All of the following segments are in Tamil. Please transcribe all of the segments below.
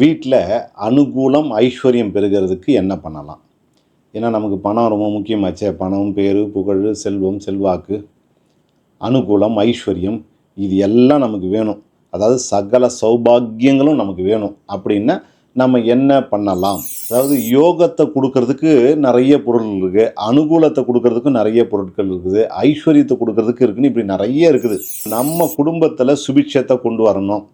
வீட்டில் அனுகூலம் ஐஸ்வர்யம் பெறுகிறதுக்கு என்ன பண்ணலாம்? ஏன்னா நமக்கு பணம் ரொம்ப முக்கியமாச்சே. பணம் பேரு புகழ் செல்வம் செல்வாக்கு அனுகூலம் ஐஸ்வர்யம் இது எல்லாம் நமக்கு வேணும். அதாவது சகல சௌபாகியங்களும் நமக்கு வேணும். அப்படின்னா நம்ம என்ன பண்ணலாம்? அதாவது யோகத்தை கொடுக்கறதுக்கு நிறைய பொருள் இருக்குது அனுகூலத்தை கொடுக்கறதுக்கும் நிறைய பொருட்கள் இருக்குது. ஐஸ்வர்யத்தை கொடுக்கறதுக்கு இருக்குன்னு இப்படி நிறைய இருக்குது. நம்ம குடும்பத்தில் சுபிட்சத்தை கொண்டு வரணும்.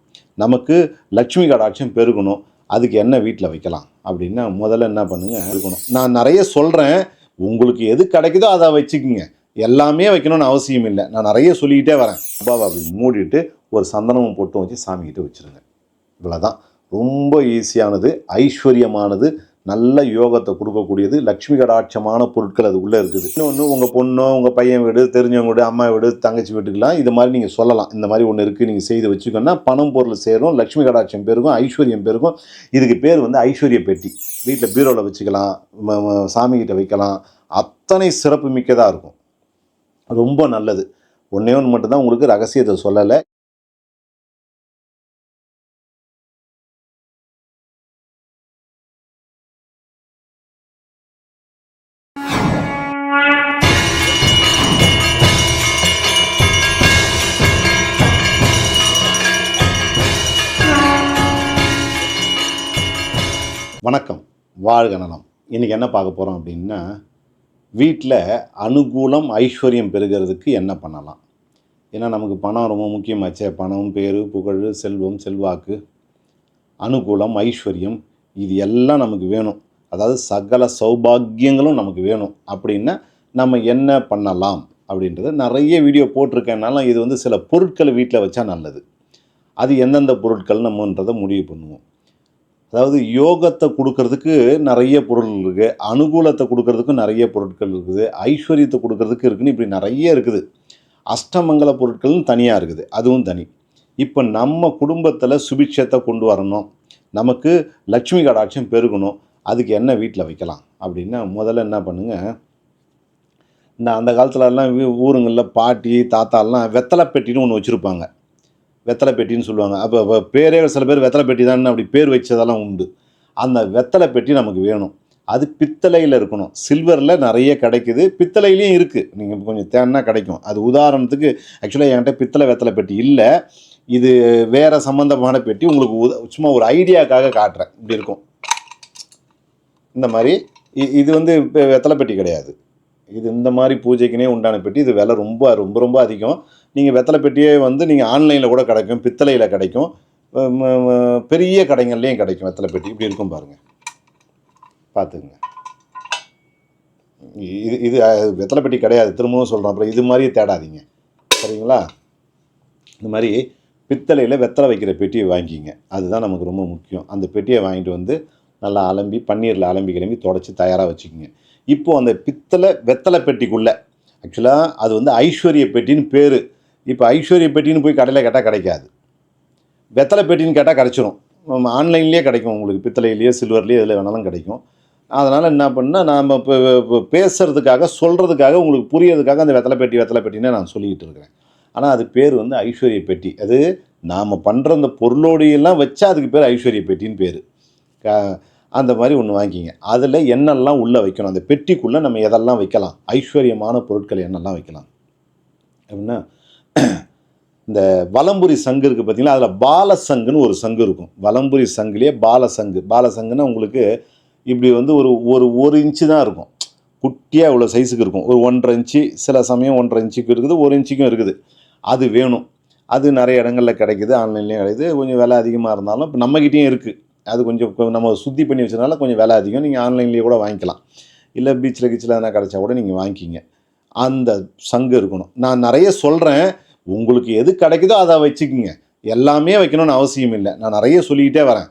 நமக்கு லட்சுமி கடாட்சம் பெருகணும். அதுக்கு என்ன வீட்டில் வைக்கலாம்? அப்படின்னா முதல்ல என்ன பண்ணுங்கள் இருக்கணும் நான் நிறைய சொல்கிறேன் உங்களுக்கு எது கிடைக்குதோ அதை வச்சுக்கோங்க. எல்லாமே வைக்கணும்னு அவசியம் இல்லை. நான் நிறைய சொல்லிக்கிட்டே வரேன். பாபா அப்படி மூடிட்டு ஒரு சந்தனமும் பொட்டும் வச்சு சாமிக்கிட்ட வச்சுருங்க. இவ்வளோதான் ரொம்ப ஈஸியானது ஐஸ்வர்யமானது. நல்ல யோகத்தை கொடுக்கக்கூடியது. லக்ஷ்மி கடாட்சமான பொருட்கள் அது உள்ளே இருக்குது. இன்னொன்று உங்கள் பொண்ணோ உங்கள் பையன் வீடு தெரிஞ்சவங்க வீடு அம்மா வீடு தங்கச்சி வீட்டுக்கெல்லாம் இது மாதிரி நீங்கள் சொல்லலாம். இந்த மாதிரி ஒன்று இருக்குது நீங்கள் செய்து வச்சுக்கோன்னா பணம் பொருள் சேரும் லக்ஷ்மி கடாட்சம் பெருகும் ஐஸ்வர்யம் பெருகும். இதுக்கு பேர் வந்து ஐஸ்வர்ய பெட்டி. வீட்டில் பீரோவில் வச்சுக்கலாம் சாமிகிட்ட வைக்கலாம். அத்தனை சிறப்பு மிக்கதாக இருக்கும். ரொம்ப நல்லது. ஒன்றே ஒன்று மட்டும்தான் உங்களுக்கு ரகசியத்தை சொல்லலை. வாழ்க நலம். இன்றைக்கி என்ன பார்க்க போகிறோம் அப்படின்னா வீட்டில் அனுகூலம் ஐஸ்வர்யம் பெறுகிறதுக்கு என்ன பண்ணலாம்? ஏன்னா நமக்கு பணம் ரொம்ப முக்கியமாச்சே. பணம் பேரு புகழ் செல்வம் செல்வாக்கு அனுகூலம் ஐஸ்வர்யம் இது எல்லாம் நமக்கு வேணும். அதாவது சகல சௌபாகியங்களும் நமக்கு வேணும். அப்படின்னா நம்ம என்ன பண்ணலாம் அப்படின்றத நிறைய வீடியோ போட்டிருக்கேனாலும் இது வந்து சில பொருட்களை வீட்டில் வச்சா நல்லது. அது எந்தெந்த பொருட்கள் நம்மன்றதை முடிவு பண்ணுவோம். அதாவது யோகத்தை கொடுக்கறதுக்கு நிறைய பொருள் இருக்குது அனுகூலத்தை கொடுக்கறதுக்கும் நிறைய பொருட்கள் இருக்குது. ஐஸ்வர்யத்தை கொடுக்கறதுக்கு இருக்குன்னு இப்படி நிறைய இருக்குது. அஷ்டமங்கல பொருட்களும் தனியாக இருக்குது. அதுவும் தனி. இப்போ நம்ம குடும்பத்தில் சுபிட்சத்தை கொண்டு வரணும். நமக்கு லட்சுமி கடாட்சம் பெருகணும். அதுக்கு என்ன வீட்டில் வைக்கலாம்? அப்படின்னா முதல்ல என்ன பண்ணுங்கள் இந்த அந்த காலத்துலலாம் ஊருங்களில் பாட்டி தாத்தாலாம் வெத்தலை பெட்டின்னு ஒன்று வச்சுருப்பாங்க. வெத்தலை பெட்டின்னு சொல்லுவாங்க. அப்போ பேரே சில பேர் வெத்தலை பெட்டி தான் அப்படி பேர் வச்சதெல்லாம் உண்டு. அந்த வெத்தலை பெட்டி நமக்கு வேணும். அது பித்தளையில் இருக்கணும். சில்வரில் நிறைய கிடைக்குது. பித்தளையிலையும் இருக்குது நீங்கள் கொஞ்சம் தேன்னா கிடைக்கும். அது உதாரணத்துக்கு ஆக்சுவலாக என்கிட்ட பித்தளை வெத்தலை பெட்டி இல்லை. இது வேறு சம்மந்தமான பெட்டி. உங்களுக்கு உத சும்மா ஒரு ஐடியாக்காக காட்டுறேன். இப்படி இருக்கும். இந்த மாதிரி இது வந்து இப்போ வெத்தலை பெட்டி கிடையாது. இது இந்த மாதிரி பூஜைக்குனே உண்டான பெட்டி. இது விலை ரொம்ப ரொம்ப ரொம்ப அதிகம். நீங்கள் வெத்தலை பெட்டியே வந்து நீங்கள் ஆன்லைனில் கூட கிடைக்கும் பித்தளையில் கிடைக்கும். பெரிய கடைங்கள்லேயும் கிடைக்கும் வெத்தலை பெட்டி. இப்படி இருக்கும் பாருங்கள் பார்த்துக்குங்க இது இது வெத்தலை பெட்டி கிடையாது. திரும்பவும் சொல்கிறோம் அப்புறம் இது மாதிரியே தேடாதீங்க. சரிங்களா? இந்த மாதிரி பித்தளையில் வெத்தலை வைக்கிற பெட்டியை வாங்கிங்க. அதுதான் நமக்கு ரொம்ப முக்கியம். அந்த பெட்டியை வாங்கிட்டு வந்து நல்லா அலம்பி பன்னீரில் அலம்பி கிளம்பி தொடச்சி தயாராக வச்சுக்கோங்க. இப்போது அந்த பித்தளை வெத்தலை பெட்டிக்குள்ளே ஆக்சுவலாக அது வந்து ஐஸ்வர்ய பெட்டின்னு பேர். இப்போ ஐஸ்வர்ய பெட்டின்னு போய் கடையில் கேட்டால் கிடைக்காது. வெத்தலை பெட்டின்னு கேட்டால் கிடச்சிரும். ஆன்லைன்லேயே கிடைக்கும் உங்களுக்கு பித்தளையிலேயே சில்வர்லேயே எதில் வேணாலும் கிடைக்கும். அதனால் என்ன பண்ணால் நாம் இப்போ இப்போ பேசுகிறதுக்காக சொல்கிறதுக்காக உங்களுக்கு புரியறதுக்காக அந்த வெத்தலை பெட்டி வெத்தலை பெட்டின்னு நான் சொல்லிக்கிட்டு இருக்கிறேன். ஆனால் அது பேர் வந்து ஐஸ்வர்ய பெட்டி. அது நாம் பண்ணுற அந்த பொருளோடையெல்லாம் வச்சா அதுக்கு பேர் ஐஸ்வர்ய பெட்டின்னு பேர். அந்த மாதிரி ஒன்று வாங்கிக்கிங்க அதில் என்னெல்லாம் உள்ளே வைக்கணும். அந்த பெட்டிக்குள்ளே நம்ம எதெல்லாம் வைக்கலாம்? ஐஸ்வர்யமான பொருட்கள் என்னெல்லாம் வைக்கலாம். அப்படின்னா இந்த வலம்புரி சங்கு இருக்குது பார்த்தீங்களா அதில் பாலசங்குன்னு ஒரு சங்கு இருக்கும். வலம்புரி சங்குலேயே பாலசங்கு. பாலசங்குன்னா உங்களுக்கு இப்படி வந்து ஒரு ஒரு ஒரு இன்ச்சு தான் இருக்கும். குட்டியாக இவ்வளோ சைஸுக்கு இருக்கும். ஒரு ஒன்றரை இன்ச்சு சில சமயம் ஒன்றரை இன்ச்சுக்கு இருக்குது ஒரு இன்ச்சுக்கும் இருக்குது. அது வேணும். அது நிறைய இடங்களில் கிடைக்குது ஆன்லைன்லேயும் கிடைக்குது. கொஞ்சம் விலை அதிகமாக இருந்தாலும் இப்போ நம்மக்கிட்டேயும் இருக்குது அது கொஞ்சம் நம்ம சுத்தி பண்ணி வச்சதுனால கொஞ்சம் விலை அதிகம். நீங்கள் ஆன்லைன்லேயே கூட வாங்கிக்கலாம். இல்லை பீச்சில் கீச்சில் எதனா கிடச்சா கூட நீங்கள் வாங்கிக்கிங்க. அந்த சங்கு இருக்கணும். நான் நிறைய சொல்கிறேன் உங்களுக்கு எது கிடைக்குதோ அதை வச்சுக்கிங்க. எல்லாமே வைக்கணும்னு அவசியம் இல்லை. நான் நிறைய சொல்லிக்கிட்டே வரேன்.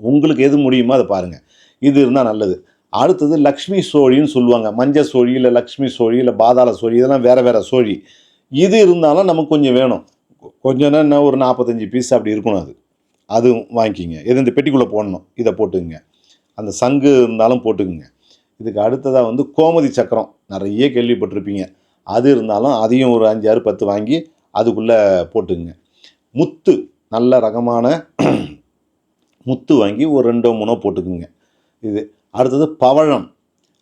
உங்களுக்கு எது முடியுமோ அதை பாருங்கள் இது இருந்தால் நல்லது. அடுத்தது லக்ஷ்மி சோழின்னு சொல்லுவாங்க. மஞ்சள் சோழி இல்லை லக்ஷ்மி சோழி இல்லை பாதாள சோழி இதெல்லாம் வேறு வேறு சோழி. இது இருந்தாலும் நமக்கு கொஞ்சம் வேணும். கொஞ்சம் என்ன? ஒரு நாற்பத்தஞ்சு பீஸ் அப்படி இருக்கணும் அது. அதுவும் வாங்கிக்கிங்க. எது இந்த பெட்டிக்குள்ளே போடணும். இதை போட்டுக்குங்க. அந்த சங்கு இருந்தாலும் போட்டுக்குங்க. இதுக்கு அடுத்ததாக வந்து கோமதி சக்கரம். நிறைய கேள்விப்பட்டிருப்பீங்க. அது இருந்தாலும் அதையும் ஒரு அஞ்சு ஆறு பத்து வாங்கி அதுக்குள்ளே போட்டுக்குங்க. முத்து நல்ல ரகமான முத்து வாங்கி ஒரு ரெண்டோ மூணோ போட்டுக்குங்க. இது அடுத்தது பவழம்.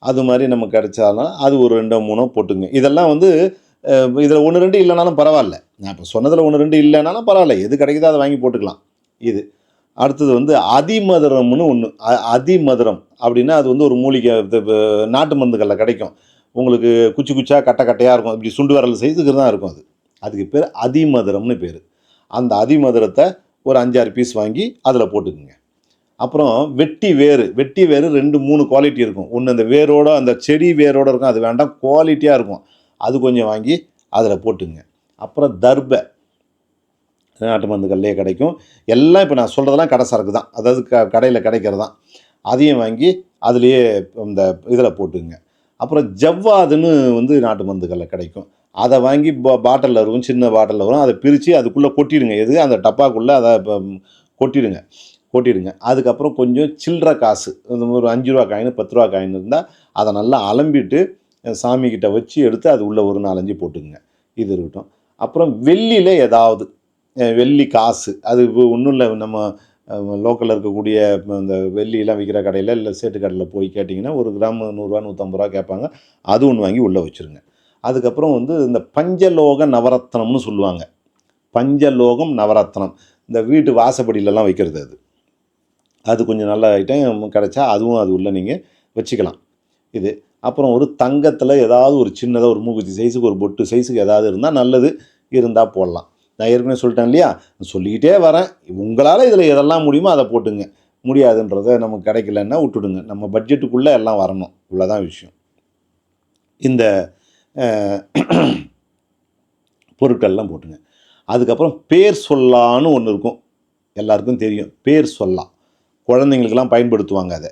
அது மாதிரி நம்ம கிடைச்சாலும் அது ஒரு ரெண்டோ மூணோ போட்டுங்க இதெல்லாம் வந்து இதில் ஒன்று ரெண்டு இல்லைனாலும் பரவாயில்ல. நான் இப்போ சொன்னதில் ஒன்று ரெண்டு இல்லைனாலும் பரவாயில்ல. எது கிடைக்குதோ அதை வாங்கி போட்டுக்கலாம். இது. அடுத்தது வந்து அதிமதுரம்னு ஒன்று அதிமதுரம் அப்படின்னா அது வந்து ஒரு மூலிகை நாட்டு மருந்துகளில் கிடைக்கும். உங்களுக்கு குச்சி குச்சாக கட்டை கட்டையாக இருக்கும். இப்படி சுண்டு வரல் சைஸுக்கு தான் இருக்கும் அது. அதுக்கு பேர் அதிமதுரம்னு பேர். அந்த அதிமதுரத்தை ஒரு அஞ்சாறு பீஸ் வாங்கி அதில் போட்டுக்குங்க. அப்புறம் வெட்டி வேறு வெட்டி வேறு ரெண்டு மூணு குவாலிட்டி இருக்கும். ஒன்று அந்த வேரோட அந்த செடி வேரோட இருக்கும். அது வேண்டாம் குவாலிட்டியாக இருக்கும். அது கொஞ்சம் வாங்கி அதில் போட்டுங்க அப்புறம் தர்பை. நாட்டு மருந்துகள்லேயே கிடைக்கும். எல்லாம் இப்போ நான் சொல்கிறதெல்லாம் கடை சரக்கு தான். அதாவது க கடையில் கிடைக்கிறது தான். அதையும் வாங்கி அதுலேயே இந்த இதில் போட்டுங்க அப்புறம் ஜவ்வாதுன்னு வந்து நாட்டு மருந்துகளில் கிடைக்கும். அதை வாங்கி பா பாட்டிலில் இருக்கும் சின்ன பாட்டிலில் வரும் அதை பிரித்து அதுக்குள்ளே கொட்டிடுங்க. எது? அந்த டப்பாக்குள்ளே அதை இப்போ கொட்டிடுங்க. கொட்டிடுங்க. அதுக்கப்புறம் கொஞ்சம் சில்லற காசு. இந்த ஒரு அஞ்சு ரூபா காயின் பத்து ரூபா காயின் இருந்தால் அதை நல்லா அலம்பிட்டு சாமிக்கிட்ட வச்சு எடுத்து அது உள்ளே ஒரு நாலஞ்சு போட்டுக்குங்க. இது இருக்கட்டும். அப்புறம் வெள்ளியில் ஏதாவது வெள்ளி காசு. அது ஒன்றும் இல்லை. நம்ம லோக்கலில் இருக்கக்கூடிய இந்த வெள்ளியெலாம் விற்கிற கடையில் இல்லை சேட்டு கடையில் போய் கேட்டிங்கன்னா ஒரு கிராம் நூறுரூவா நூற்றம்பது ரூபா கேட்பாங்க. அது ஒன்று வாங்கி உள்ளே வச்சுருங்க. அதுக்கப்புறம் வந்து இந்த பஞ்சலோக நவரத்னம்னு சொல்லுவாங்க. பஞ்சலோகம் நவரத்னம். இந்த வீட்டு வாசப்படியிலலாம் வைக்கிறது அது. அது கொஞ்சம் நல்ல ஐட்டம் கிடச்சா அதுவும் அது உள்ளே நீங்கள் வச்சுக்கலாம். இது. அப்புறம் ஒரு தங்கத்தில் ஏதாவது ஒரு சின்னதாக ஒரு மூக்குத்தி சைஸுக்கு ஒரு பொட்டு சைஸுக்கு ஏதாவது இருந்தால் நல்லது. இருந்தால் போடலாம். நான் ஏற்கனவே சொல்லிட்டேன் இல்லையா? சொல்லிக்கிட்டே வரேன். உங்களால் இதில் எதெல்லாம் முடியுமோ அதை போட்டுங்க. முடியாதுன்றதை நமக்கு கிடைக்கலன்னா விட்டுடுங்க. நம்ம பட்ஜெட்டுக்குள்ளே எல்லாம் வரணும். இவ்வளோதான் விஷயம். இந்த பொருட்கள்லாம் போட்டுங்க. அதுக்கப்புறம் பேர் சொல்லான்னு ஒன்று இருக்கும். எல்லாருக்கும் தெரியும். பேர் சொல்லா. குழந்தைங்களுக்கெல்லாம் பயன்படுத்துவாங்க அதை.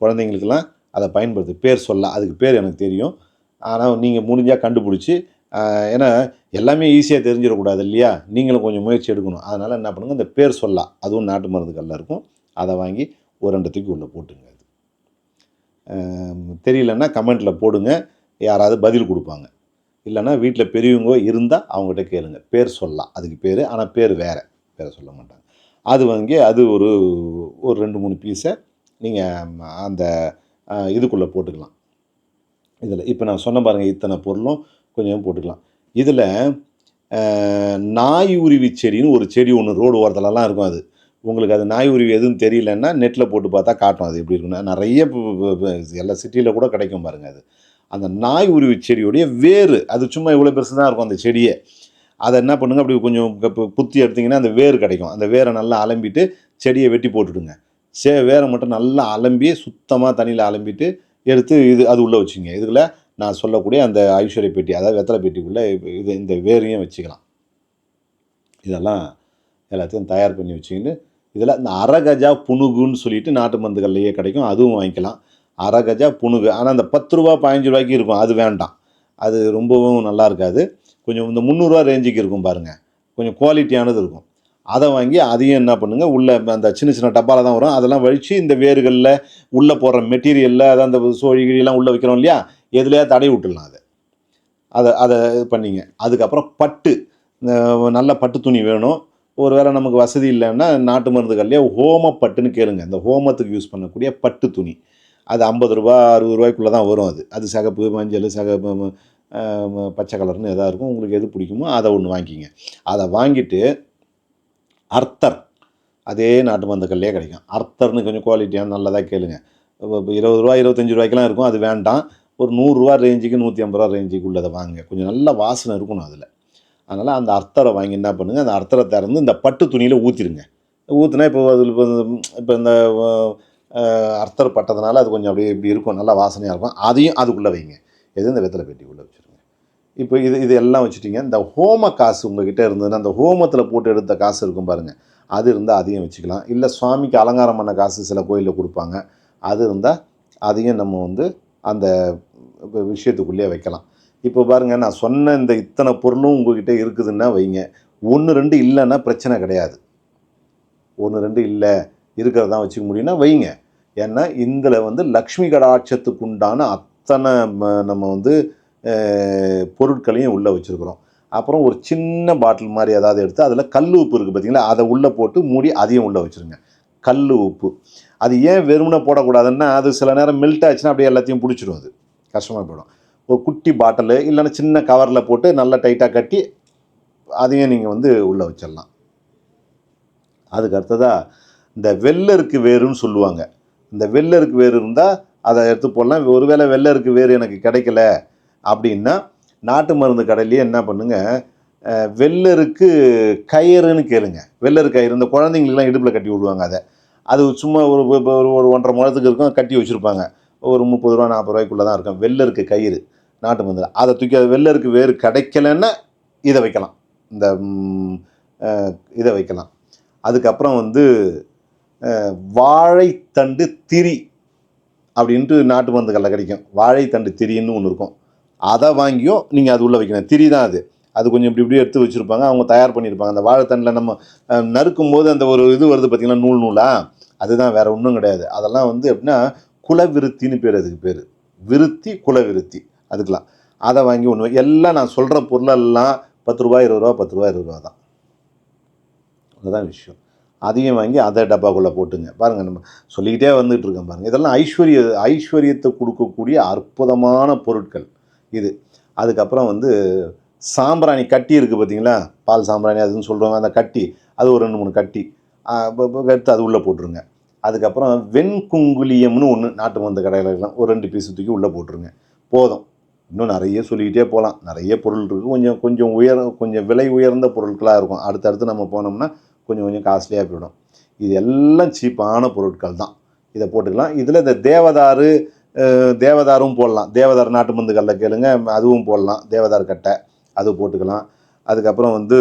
குழந்தைங்களுக்கெல்லாம் அதை பயன்படுத்து. பேர் சொல்லா. அதுக்கு பேர் எனக்கு தெரியும். ஆனால் நீங்கள் முடிஞ்சால் கண்டுபிடிச்சி ஏன்னா எல்லாமே ஈஸியாக தெரிஞ்சிடக்கூடாது இல்லையா நீங்களும் கொஞ்சம் முயற்சி எடுக்கணும். அதனால் என்ன பண்ணுங்கள் இந்த பேர் சொல்லா அதுவும் நாட்டு மருந்துகளில் இருக்கும். அதை வாங்கி ஒரு ரெண்டு தூக்கி உள்ளே போட்டுங்க அது. தெரியலன்னா கமெண்ட்டில் போடுங்க. யாராவது பதில் கொடுப்பாங்க. இல்லைன்னா வீட்டில் பெரியவங்க இருந்தால் அவங்ககிட்ட கேளுங்க. பேர் சொல்லலாம். அதுக்கு பேர் ஆனால் பேர் வேறு. பேரை சொல்ல மாட்டாங்க. அது வாங்கி அது ஒரு ஒரு ரெண்டு மூணு பீஸை நீங்கள் அந்த இதுக்குள்ளே போட்டுக்கலாம். இதில் இப்போ நான் சொன்ன பாருங்கள் இத்தனை பொருளும் கொஞ்சம் போட்டுக்கலாம். இதில் நாய் உருவி செடின்னு ஒரு செடி ஒன்று ரோடு ஓரத்துலலாம் இருக்கும் அது. உங்களுக்கு அது நாய் உருவி எதுவும் தெரியலன்னா நெட்டில் போட்டு பார்த்தா காட்டும் அது எப்படி இருக்குன்னா நிறைய எல்லா சிட்டியில் கூட கிடைக்கும் பாருங்கள் அது. அந்த நாய் உருவி செடியுடைய வேர் அது சும்மா இவ்வளோ பெருசு தான் இருக்கும் அந்த செடியை. அதை என்ன பண்ணுங்க அப்படி கொஞ்சம் குத்தி எடுத்திங்கன்னா அந்த வேர் கிடைக்கும். அந்த வேரை நல்லா அலம்பிட்டு செடியை வெட்டி போட்டுடுங்க. சே வேரை மட்டும் நல்லா அலம்பி சுத்தமாக தண்ணியில் அலம்பிட்டு எடுத்து இது அது உள்ளே வச்சுங்க. இதுக்குள்ள நான் சொல்லக்கூடிய அந்த ஐஸ்வர்ய பெட்டி அதாவது வெத்தலை பெட்டிக்குள்ளே இது இந்த வேரையும் வச்சுக்கலாம். இதெல்லாம் எல்லாத்தையும் தயார் பண்ணி வச்சுக்கிட்டு இதில் இந்த அரகஜா புணுகுன்னு சொல்லிட்டு நாட்டு மருந்துகள்லையே கிடைக்கும் அதுவும் வாங்கிக்கலாம். அரகஜா புணுகு ஆனால் அந்த பத்து ரூபா பதினஞ்சு ரூபாய்க்கு இருக்கும் அது வேண்டாம். அது ரொம்பவும் நல்லா இருக்காது. கொஞ்சம் இந்த முந்நூறுரூவா ரேஞ்சுக்கு இருக்கும் பாருங்கள் கொஞ்சம் குவாலிட்டியானது இருக்கும். அதை வாங்கி அதையும் என்ன பண்ணுங்கள் உள்ளே அந்த சின்ன சின்ன டப்பாவில் தான் வரும். அதெல்லாம் வழித்து இந்த வேர்களில் உள்ளே போடுற மெட்டீரியலில் அதான் அந்த சோழிகிழிலாம் உள்ளே வைக்கிறோம் இல்லையா? எதுலையா தடை விட்டுடலாம் அதை. அதை அதை இது பண்ணிங்க. அதுக்கப்புறம் பட்டு இந்த நல்ல பட்டு துணி வேணும். ஒரு வேளை நமக்கு வசதி இல்லைன்னா நாட்டு மருந்துகள்லேயே ஹோம பட்டுன்னு கேளுங்க. இந்த ஹோமத்துக்கு யூஸ் பண்ணக்கூடிய பட்டு துணி. அது ஐம்பது ரூபா அறுபது ரூபாய்க்குள்ளே தான் வரும் அது. அது சகப்பு மஞ்சள் சகப்பு பச்சை கலர்னு எதாக இருக்கும். உங்களுக்கு எது பிடிக்குமோ அதை ஒன்று வாங்கிக்கிங்க அதை வாங்கிட்டு அர்த்தர். அதே நாட்டு மருந்துகள்லேயே கிடைக்கும். அர்த்தர்னு கொஞ்சம் குவாலிட்டியாக நல்லதாக கேளுங்க. இப்போ இப்போ இருபது ரூபா இருபத்தஞ்சி ரூபாய்க்கெலாம் இருக்கும். அது வேண்டாம். ஒரு நூறுரூவா ரேஞ்சுக்கு நூற்றி ஐம்பது ரூபா ரேஞ்சுக்கு உள்ளதை வாங்க கொஞ்சம் நல்ல வாசனை இருக்கணும் அதில். அதனால் அந்த அர்த்தரை வாங்கி என்ன பண்ணுங்கள் அந்த அர்த்தரை திறந்து இந்த பட்டு துணியில் ஊற்றிடுங்க ஊற்றினா இப்போ அதில் இப்போ இப்போ இந்த அர்த்தர் பட்டதுனால அது கொஞ்சம் அப்படியே இப்படி இருக்கும் நல்லா வாசனையாக இருக்கும். அதையும் அதுக்குள்ளே வைங்க. எது இந்த வெத்தலை பெட்டிக்குள்ளே வச்சுருங்க. இப்போ இது இது எல்லாம் வச்சுட்டிங்க. இந்த ஹோம காசு உங்ககிட்ட இருந்ததுன்னா அந்த ஹோமத்தில் போட்டு எடுத்த காசு இருக்கும் பாருங்கள் அது இருந்தால் அதையும் வச்சுக்கலாம். இல்லை சுவாமிக்கு அலங்காரம் பண்ண காசு சில கோயிலில் கொடுப்பாங்க. அது இருந்தால் அதையும் நம்ம வந்து அந்த விஷயத்துக்குள்ளேயே வைக்கலாம். இப்போ பாருங்கள் நான் சொன்ன இந்த இத்தனை பொருளும் உங்ககிட்ட இருக்குதுன்னா வைங்க. ஒன்று ரெண்டு இல்லைன்னா பிரச்சனை கிடையாது. ஒன்று ரெண்டு இல்லை இருக்கிறதா வச்சுக்க முடியும்னா வைங்க. ஏன்னா இதில் வந்து லக்ஷ்மி கடாட்சத்துக்கு உண்டான அத்தனை நம்ம வந்து பொருட்களையும் உள்ளே வச்சுருக்குறோம். அப்புறம் ஒரு சின்ன பாட்டில் மாதிரி ஏதாவது எடுத்து அதில் கல் உப்பு இருக்குது பார்த்தீங்களா? அதை உள்ளே போட்டு மூடி அதையும் உள்ளே வச்சுருங்க. கல் உப்பு. அது ஏன் வெறுமனை போடக்கூடாதுன்னா அது சில நேரம் மெல்ட் ஆச்சுன்னா அப்படியே எல்லாத்தையும் பிடிச்சிடும் அது. கஷ்டமாக போயிடும். ஒரு குட்டி பாட்டில் இல்லைன்னா சின்ன கவரில் போட்டு நல்லா டைட்டாக கட்டி அதையும் நீங்கள் வந்து உள்ளே வச்சிடலாம். அதுக்கு அடுத்ததாக இந்த வெள்ளருக்கு வேருன்னு சொல்லுவாங்க. இந்த வெள்ளருக்கு வேர் இருந்தால் அதை எடுத்து போடலாம். ஒருவேளை வெள்ளருக்கு வேறு எனக்கு கிடைக்கல அப்படின்னா நாட்டு மருந்து கடையிலேயே என்ன பண்ணுங்கள் வெள்ளருக்கு கயிறுன்னு கேளுங்க. வெள்ளரு கயிறு. இந்த குழந்தைங்களுக்குலாம் இடுப்பில் கட்டி விடுவாங்க அதை. அது சும்மா ஒரு ஒரு- ஒன்றரை முழத்துக்கு இருக்கும். கட்டி வச்சுருப்பாங்க. ஒரு முப்பது ரூபா நாற்பது ரூபாய்க்குள்ளே தான் இருக்கும். வெள்ளருக்கு கயிறு நாட்டு மருந்து அதை தூக்கி அது வெள்ளருக்கு வேறு கிடைக்கலன்னா இதை வைக்கலாம். இந்த இதை வைக்கலாம். அதுக்கப்புறம் வந்து வாழைத்தண்டு திரி அப்படின்ட்டு நாட்டு மருந்துகளில் கிடைக்கும். வாழைத்தண்டு திரின்னு ஒன்று இருக்கும். அதை வாங்கியும் நீங்கள் அது உள்ளே வைக்கணும். திரி தான் அது. அது கொஞ்சம் இப்படி இப்படி எடுத்து வச்சுருப்பாங்க அவங்க தயார் பண்ணியிருப்பாங்க. அந்த வாழைத்தண்டில் நம்ம நறுக்கும் போது அந்த ஒரு இது வருது பார்த்திங்கன்னா நூல் நூலாக அதுதான் வேறு ஒன்றும் கிடையாது. அதெல்லாம் வந்து எப்படின்னா குலவிருத்தின்னு பேர் அதுக்கு பேர். விருத்தி குலவிருத்தி. அதுக்கெலாம் அதை வாங்கி ஒன்று எல்லாம் நான் சொல்கிற பொருளெல்லாம் பத்து ரூபா இருபது ரூபா பத்து ரூபா இருபது ரூபா தான். அதுதான் விஷயம். அதையும் வாங்கி அதை டப்பாக்குள்ளே போட்டுங்க. பாருங்கள் நம்ம சொல்லிக்கிட்டே வந்துகிட்டு இருக்கோம் பாருங்கள் இதெல்லாம் ஐஸ்வர்ய ஐஸ்வர்யத்தை கொடுக்கக்கூடிய அற்புதமான பொருட்கள் இது. அதுக்கப்புறம் வந்து சாம்பிராணி கட்டி இருக்குது பார்த்தீங்களா பால் சாம்பிராணி அதுன்னு சொல்கிறவங்க அந்த கட்டி அது ஒரு ரெண்டு மூணு கட்டி. கருத்து எடுத்து அது உள்ளே போட்டுருங்க. அதுக்கப்புறம் வெண்குங்குலியம்னு ஒன்று நாட்டு மருந்து கடையிலலாம் ஒரு ரெண்டு பீஸ் தூக்கி உள்ளே போட்டுருங்க. போதும். இன்னும் நிறைய சொல்லிக்கிட்டே போகலாம் நிறைய பொருள் இருக்குது கொஞ்சம் கொஞ்சம் உயர் கொஞ்சம் விலை உயர்ந்த பொருட்களாக இருக்கும். அடுத்தடுத்து நம்ம போனோம்னா கொஞ்சம் கொஞ்சம் காஸ்ட்லியாக போயிடும். இது எல்லாம் சீப்பான பொருட்கள் தான். இதை போட்டுக்கலாம். இதில் இந்த தேவதாரு தேவதாரும் போடலாம். தேவதார் நாட்டு மருந்து மருந்துகளில் கேளுங்க. அதுவும் போடலாம். தேவதார் கட்டை. அது போட்டுக்கலாம். அதுக்கப்புறம் வந்து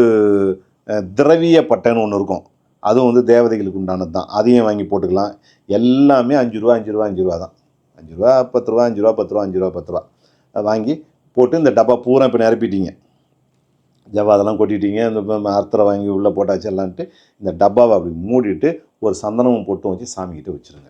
திரவிய பட்டைன்னு ஒன்று இருக்கும். அதுவும் வந்து தேவதைகளுக்கு உண்டானது தான். அதையும் வாங்கி போட்டுக்கலாம். எல்லாமே அஞ்சு ரூபா அஞ்சு ரூபா அஞ்சு ரூபா தான். அஞ்சு ரூபா பத்து ரூபா அஞ்சு ரூபா பத்து ரூபா அஞ்சு ரூபா பத்து ரூபா. வாங்கி போட்டு இந்த டப்பா பூரா இப்போ நிரப்பிட்டீங்க. ஜவா அதெல்லாம் கொட்டிட்டீங்க. இந்த அர்த்தரை வாங்கி உள்ளே போட்டாச்சு எல்லான்ட்டு இந்த டப்பாவை அப்படி மூடிட்டு ஒரு சந்தனமும் போட்டும் வச்சு சாமிக்கிட்ட வச்சுருங்க.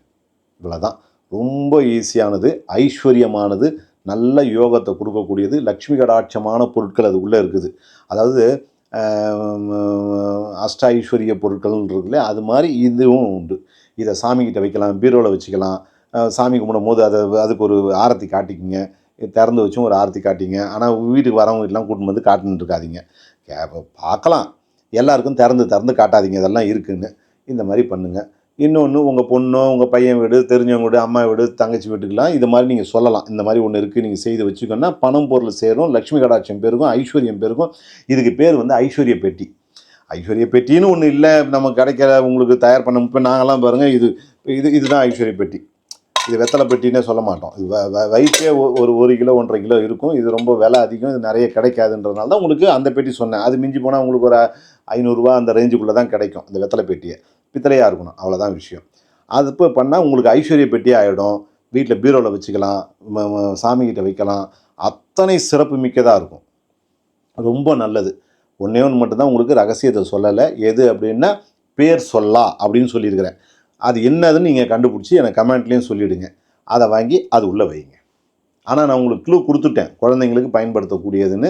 இவ்வளோதான் ரொம்ப ஈஸியானது ஐஸ்வர்யமானது நல்ல யோகத்தை கொடுக்கக்கூடியது லக்ஷ்மி கடாட்சமான பொருட்கள் அது உள்ளே இருக்குது. அதாவது ஆஹ், அஷ்ட ஐஸ்வர்ய பொருட்கள் இருக்குல்ல அது மாதிரி இதுவும் உண்டு. இதை சாமிக்கிட்ட வைக்கலாம் பீரோவில் வச்சுக்கலாம். சாமி கும்பிடும் போது அதை அதுக்கு ஒரு ஆரத்தி காட்டிக்கிங்க. திறந்து வச்சும் ஒரு ஆரத்தி காட்டிங்க. ஆனால் வீட்டுக்கு வரவங்க எல்லாம் கூட்டின்னு வந்து காட்டுன்னு இருக்காதீங்க. கே- பார்க்கலாம். எல்லாருக்கும் திறந்து திறந்து காட்டாதீங்க. இதெல்லாம் இருக்குதுன்னு இந்த மாதிரி பண்ணுங்கள் இன்னொன்று உங்கள் பொண்ணோ உங்கள் பையன் வீடு தெரிஞ்சவங்க வீடு அம்மா வீடு தங்கச்சி வீட்டுக்கெலாம் இது மாதிரி நீங்கள் சொல்லலாம். இந்த மாதிரி ஒன்று இருக்குது நீங்கள் செய்து வச்சுக்கோன்னா பணம் பொருள் சேரும் லக்ஷ்மி கடாட்சம் பேருக்கும் ஐஸ்வர்யம் பேருக்கும் இதுக்கு பேர் வந்து ஐஸ்வர்ய பெட்டி. ஐஸ்வர்ய பெட்டின்னு ஒன்று இல்லை. நம்ம கிடைக்கிற உங்களுக்கு தயார் பண்ண இப்போ நாங்களாம் பாருங்கள் இது இது இதுதான் ஐஸ்வர்ய பெட்டி. இது வெத்தலை பெட்டினே சொல்ல மாட்டோம். இது வ- வ- வயிற்றே ஒரு ஒரு கிலோ ஒன்றரை கிலோ இருக்கும். இது ரொம்ப விலை அதிகம். இது நிறைய கிடைக்காதுன்றதுனால தான் உங்களுக்கு அந்த பெட்டி சொன்னேன். அது மிஞ்சி போனால் உங்களுக்கு ஒரு ஐநூறுரூவா அந்த ரேஞ்சுக்குள்ளே தான் கிடைக்கும் அந்த வெத்தலை பெட்டியை. பித்தளையாக இருக்கணும். அவ்வளோதான் விஷயம். அது இப்போ பண்ணால் உங்களுக்கு ஐஸ்வர்ய பெட்டி ஆகிடும் வீட்டில் பீரோவில் வச்சுக்கலாம். சாமிக்கிட்ட சாமிகிட்ட வைக்கலாம். அத்தனை சிறப்பு மிக்கதாக இருக்கும். ரொம்ப நல்லது. ஒன்றே ஒன்று மட்டும்தான் உங்களுக்கு ரகசியத்தை சொல்லலை. எது அப்படின்னா பேர் சொல்லா அப்படின்னு சொல்லியிருக்கிறேன். அது என்னதுன்னு நீங்கள் கண்டுபிடிச்சி எனக்கு கமெண்ட்லேயும் சொல்லிவிடுங்க அதை வாங்கி அது உள்ளே வைங்க. ஆனால் நான் உங்களுக்கு க்ளூ கொடுத்துட்டேன். குழந்தைங்களுக்கு பயன்படுத்தக்கூடியதுன்னு.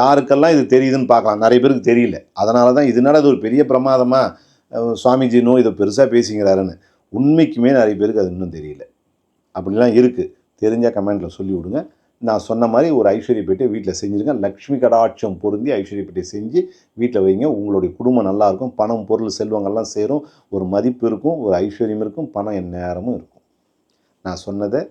யாருக்கெல்லாம் இது தெரியுதுன்னு பார்க்கலாம். நிறைய பேருக்கு தெரியல. அதனால தான் இதனால அது ஒரு பெரிய பிரமாதமாக சுவாமிஜினும் இதை பெருசாக பேசிங்கிறாருன்னு உண்மைக்குமே நிறைய பேருக்கு அது இன்னும் தெரியல. அப்படிலாம் இருக்குது தெரிஞ்சால் கமெண்ட்டில் சொல்லி விடுங்க. நான் சொன்ன மாதிரி ஒரு ஐஸ்வர்ய பெட்டியை வீட்டில் செஞ்சுருங்க. லக்ஷ்மி கடாட்சம் பொருந்தி ஐஸ்வர்ய பேட்டை செஞ்சு வீட்டில் வைங்க. உங்களுடைய குடும்பம் நல்லாயிருக்கும் பணம் பொருள் செல்வங்கள்லாம் சேரும். ஒரு மதிப்பு இருக்கும். ஒரு ஐஸ்வர்யம் இருக்கும். பணம் எந்நேரமும் இருக்கும். நான் சொன்னதை